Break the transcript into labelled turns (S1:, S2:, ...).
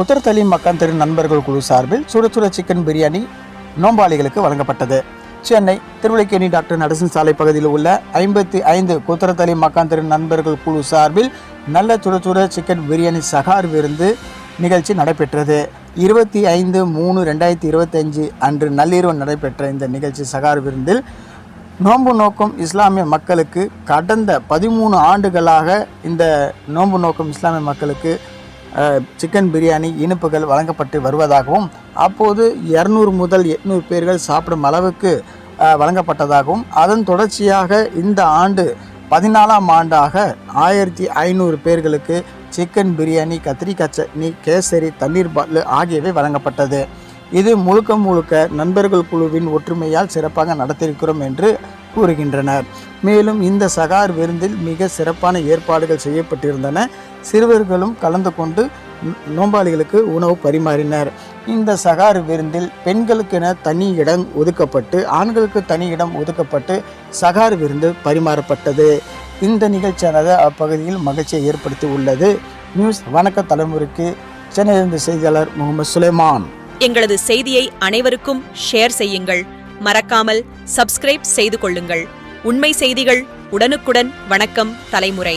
S1: குத்தர்தலி மக்கான் தெரு நண்பர்கள் குழு சார்பில் சுட சுட சிக்கன் பிரியாணி நோம்பாளிகளுக்கு வழங்கப்பட்டது. சென்னை திருவிழிக்கேணி டாக்டர் நடசன் சாலை பகுதியில் உள்ள ஐம்பத்தி ஐந்து குத்தரத்தலி மக்கான் தெரு நண்பர்கள் குழு சார்பில் நல்ல சுட சுட சிக்கன் பிரியாணி சகார் விருந்து நிகழ்ச்சி நடைபெற்றது. இருபத்தி ஐந்து மூணு ரெண்டாயிரத்தி இருபத்தஞ்சு அன்று நள்ளிரவு நடைபெற்ற இந்த நிகழ்ச்சி சகார் விருந்தில் நோன்பு நோக்கம் இஸ்லாமிய மக்களுக்கு கடந்த பதிமூணு ஆண்டுகளாக இந்த நோன்பு நோக்கம் இஸ்லாமிய மக்களுக்கு சிக்கன் பிரியாணி இனிப்புகள் வழங்கப்பட்டு வருவதாகவும் அப்போது இரநூறு முதல் எட்நூறு பேர்கள் சாப்பிடும் அளவுக்கு வழங்கப்பட்டதாகவும் அதன் தொடர்ச்சியாக இந்த ஆண்டு பதினாலாம் ஆண்டாக ஆயிரத்தி ஐநூறு பேர்களுக்கு சிக்கன் பிரியாணி கத்திரிக்காய் சட்னி கேசரி தண்ணீர் பாட்டில் ஆகியவை வழங்கப்பட்டது. இது முழுக்க முழுக்க நண்பர்கள் குழுவின் ஒற்றுமையால் சிறப்பாக நடத்தியிருக்கிறோம் என்று கூறுகின்றனர். மேலும் இந்த சகார் விருந்தில் மிக சிறப்பான ஏற்பாடுகள் செய்யப்பட்டிருந்தன. சிறுவர்களும் கலந்து கொண்டு நோம்பாளிகளுக்கு உணவு பரிமாறினர். இந்த சகார் விருந்தில் பெண்களுக்கென தனி இடம் ஒதுக்கப்பட்டு ஆண்களுக்கு தனி இடம் ஒதுக்கப்பட்டு சகார் விருந்து பரிமாறப்பட்டது. இந்த நிகழ்ச்சியானது அப்பகுதியில் மகிழ்ச்சியை ஏற்படுத்தி உள்ளது. நியூஸ் வணக்க தலைமுறைக்கு சென்னையிலிருந்து செய்தியாளர் முகமது சுலைமான்.
S2: எங்களது செய்தியை அனைவருக்கும் ஷேர் செய்யுங்கள். மறக்காமல் சப்ஸ்கிரைப் செய்து கொள்ளுங்கள். உண்மை செய்திகள் உடனுக்குடன் வணக்கம் தலைமுறை.